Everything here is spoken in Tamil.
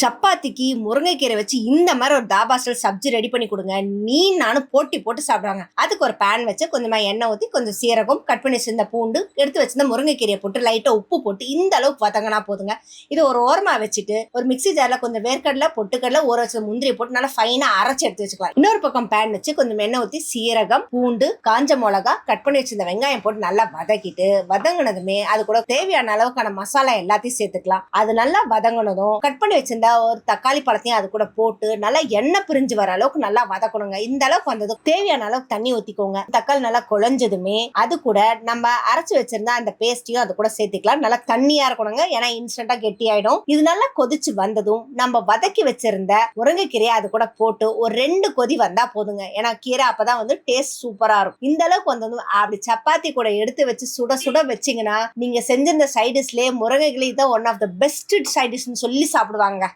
சப்பாத்திக்கு முருங்கைக்கீரை வச்சு இந்த மாதிரி ஒரு தாபா ஸ்டைல் சப்ஜி ரெடி பண்ணி கொடுங்க. நீ நானும் போட்டி போட்டு சாப்பிடுவாங்க. அதுக்கு ஒரு பேன் வச்சு கொஞ்சமா எண்ணெய் ஊற்றி கொஞ்சம் சீரகம் கட் பண்ணி வச்சிருந்த பூண்டு எடுத்து வச்சிருந்த முருங்கைக்கீரையை போட்டு லைட்டாக உப்பு போட்டு இந்த அளவுக்கு வதங்கினா போதுங்க. இது ஒரு ஓரமாக வச்சுட்டு ஒரு மிக்ஸி ஜாரில் கொஞ்சம் வேர்க்கடலை பொட்டுக்கடலை ஊற வச்ச முந்திரியை போட்டு நல்லா ஃபைனாக அரைச்சி எடுத்து வச்சுக்கலாம். இன்னொரு பக்கம் பேன் வச்சு கொஞ்சம் எண்ணெய் ஊற்றி சீரகம் பூண்டு காஞ்ச மிளகா கட் பண்ணி வச்சிருந்த வெங்காயம் போட்டு நல்லா வதக்கிட்டு வதங்கினதுமே அது கூட தேவையான அளவுக்கான மசாலா எல்லாத்தையும் சேர்த்துக்கலாம். அது நல்லா வதங்கினதும் கட் பண்ணி வச்சு வச்சிருந்த ஒரு தக்காளி பழத்தையும் அது கூட போட்டு நல்லா எண்ணெய் பிரிஞ்சு வர அளவுக்கு நல்லா வதக்கணுங்க. இந்த அளவுக்கு வந்ததும் தேவையான அளவுக்கு தண்ணி ஊத்திக்கோங்க. தக்காளி நல்லா குழஞ்சதுமே அது கூட நம்ம அரைச்சு வச்சிருந்தா அந்த பேஸ்டையும் அது கூட சேர்த்துக்கலாம். நல்லா தண்ணியா இருக்கணுங்க. ஏன்னா இன்ஸ்டன்டா கெட்டி ஆயிடும் இது நல்லா கொதிச்சு வந்ததும் நம்ம வதக்கி வச்சிருந்த முருங்கைக்கீரையை அது கூட போட்டு ஒரு ரெண்டு கொதி வந்தா போதுங்க. ஏன்னா கீரை அப்பதான் வந்து டேஸ்ட் சூப்பரா இருக்கும். இந்த அளவுக்கு வந்ததும் அப்படி சப்பாத்தி கூட எடுத்து வச்சு சுட சுட வச்சீங்கன்னா நீங்க செஞ்சிருந்த சைடிஷ்லேயே முருங்கைக்கிளி தான் ஒன் ஆஃப் த பெஸ்ட் சைடிஷ்னு சொல்லி சாப்பிடுவாங்க.